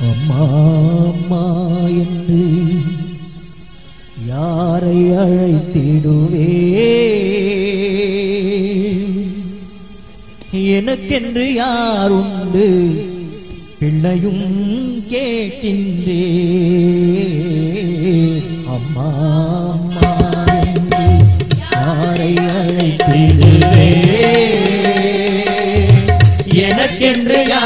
அம்மா அம்மா என்று யாரை அழைத்திடுவே? எனக்கென்று யார் உண்டு பிள்ளையும் கேட்கின்றே அம்மா அம்மா என்று யாரை அழைத்திடுவே? எனக்கென்று யார்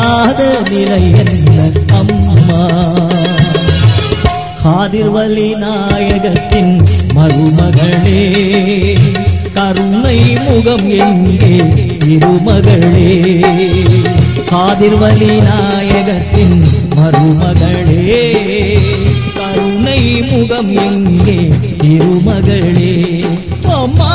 நிலை என்ன அம்மா காதிர்வலி நாயகத்தின் மருமகளே கருணை முகம் எங்கே இருமகளே காதிர்வலி நாயகத்தின் மருமகளே கருணை முகம் எங்கே இருமகளே அம்மா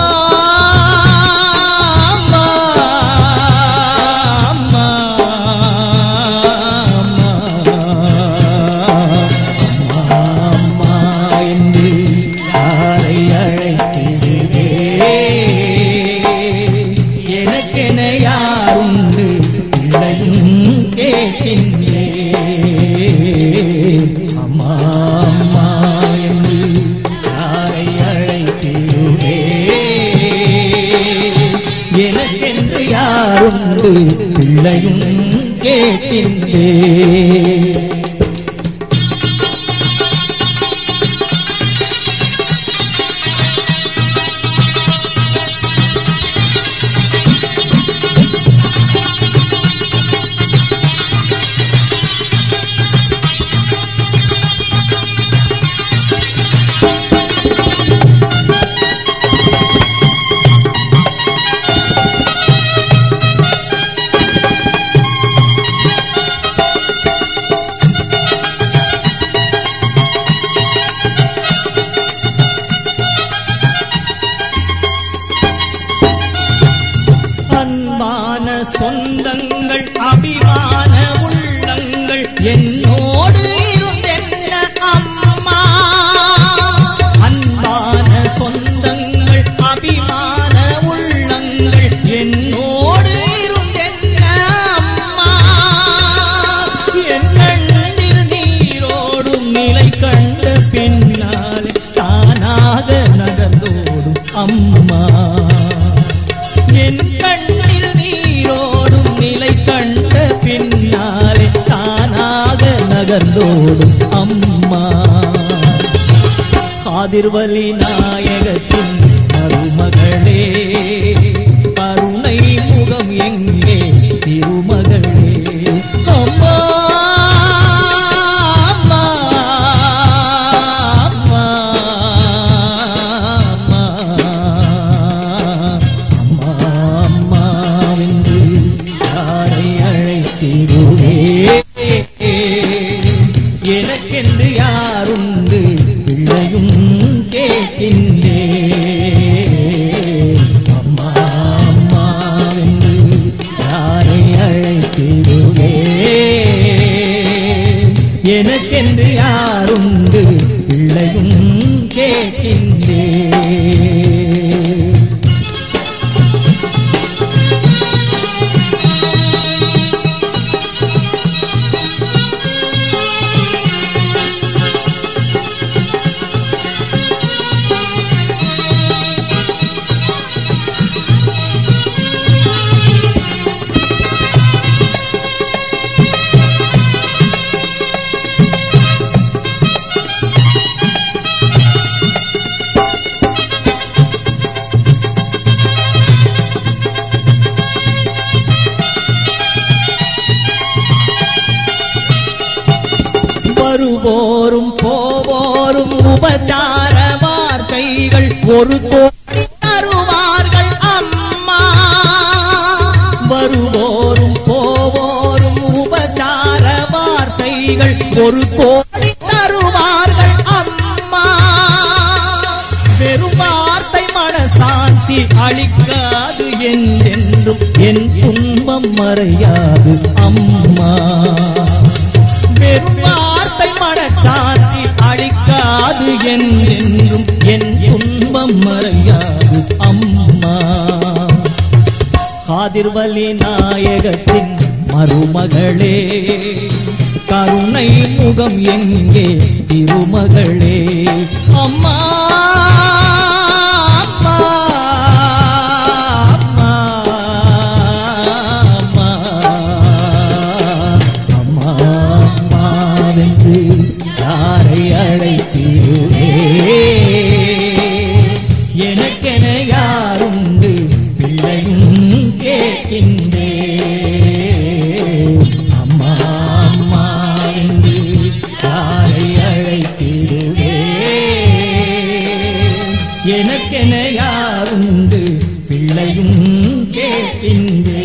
பிள்ளையும் கேட்கின்றே அன்பான சொந்தங்கள் அபிமான உள்ளங்கள் என்னோடு இருந்தென்ன அம்மா? அன்பான சொந்தங்கள் அபிமான உள்ளங்கள் என்னோடு இருந்தென்ன அம்மா? என் நீரோடும் நிலை கண்ட பின்னால் தானாக நகர்ந்தோடும் அம்மா. நகர்ந்தோடும் அம்மா. காதிர்வலி நாயகத்தின் மருமகளே கருணை முகம் எங்கே? திருமகள் அழைத்திடுவே எனக்கென்று யாருண்டு? பிள்ளையும் கேட்கின்ற உபச்சார வார்த்தைகள் ஒரு கோடி தருவார்கள் அம்மா. வருவோரும் போவோரும் உபச்சார வார்த்தைகள் ஒரு கோடி தருவார்கள் அம்மா. வெறும் வார்த்தை மனசாந்தி அளிக்காது என்றென்றும் என் துன்பம் மறையாது அம்மா. காதிர்வலி நாயகத்தின் மருமகளே. கருணை முகம் எங்கே திருமகளே? அம்மா, பிள்ளையும்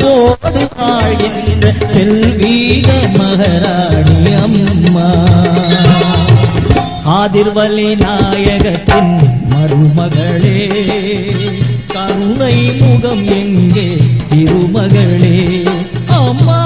சிறப்போடு வாழ்கின்ற செல்வீக மகராணி அம்மா. ஆதிர்வலி நாயகத்தின் மருமகளே கருணை முகம் எங்கே திருமகளே. அம்மா,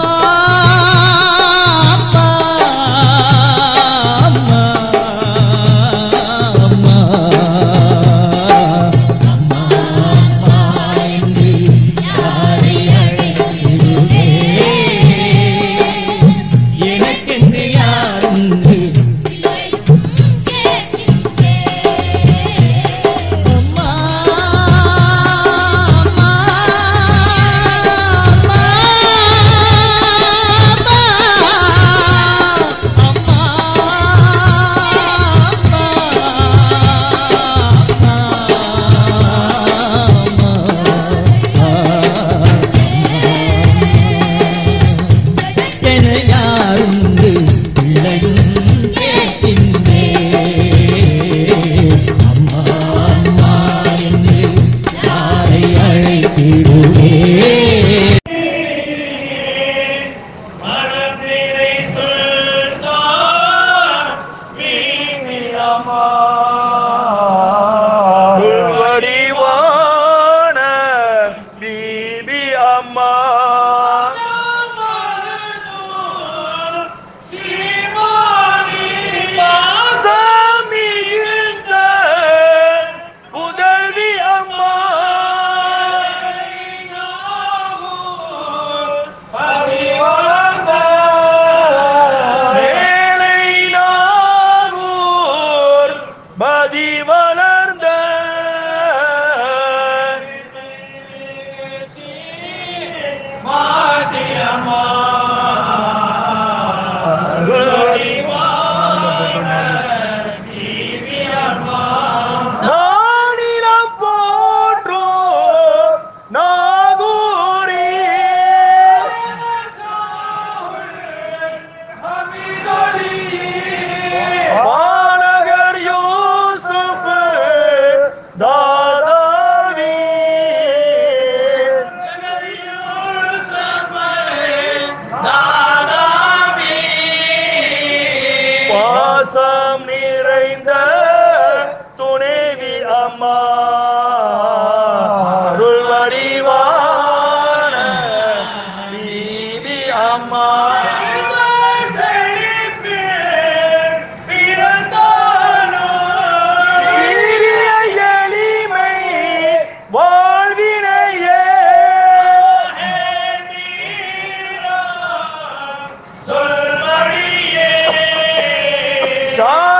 সব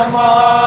Myanmar.